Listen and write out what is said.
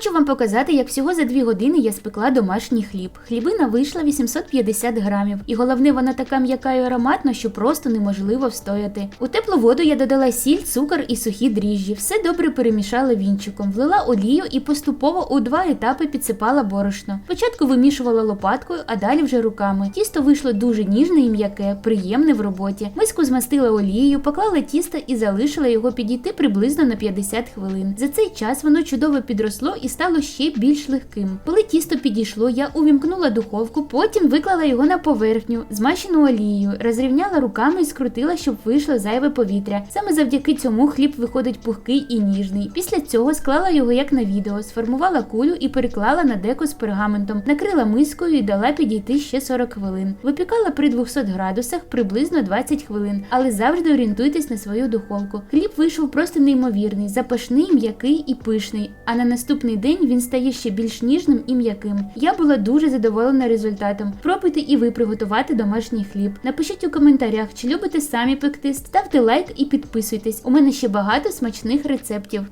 Хочу вам показати, як всього за 2 години я спекла домашній хліб. Хлібина вийшла 850 грамів, і головне, вона така м'яка і ароматна, що просто неможливо встояти. У теплу воду я додала сіль, цукор і сухі дріжджі. Все добре перемішала вінчиком, влила олію і поступово у два етапи підсипала борошно. Спочатку вимішувала лопаткою, а далі вже руками. Тісто вийшло дуже ніжне і м'яке, приємне в роботі. Миску змастила олією, поклала тісто і залишила його підійти приблизно на 50 хвилин. За цей час воно чудово підросло і стало ще більш легким. Коли тісто підійшло, я увімкнула духовку, потім виклала його на поверхню, змащену олією, розрівняла руками і скрутила, щоб вийшло зайве повітря. Саме завдяки цьому хліб виходить пухкий і ніжний. Після цього склала його як на відео, сформувала кулю і переклала на деко з пергаментом, накрила мискою і дала підійти ще 40 хвилин. Випікала при 200 градусах приблизно 20 хвилин, але завжди орієнтуйтесь на свою духовку. Хліб вийшов просто неймовірний, запашний, м'який і пишний. А на наступний день він стає ще більш ніжним і м'яким. Я була дуже задоволена результатом. Пробуйте і ви приготувати домашній хліб. Напишіть у коментарях, чи любите самі пекти, ставте лайк і підписуйтесь. У мене ще багато смачних рецептів.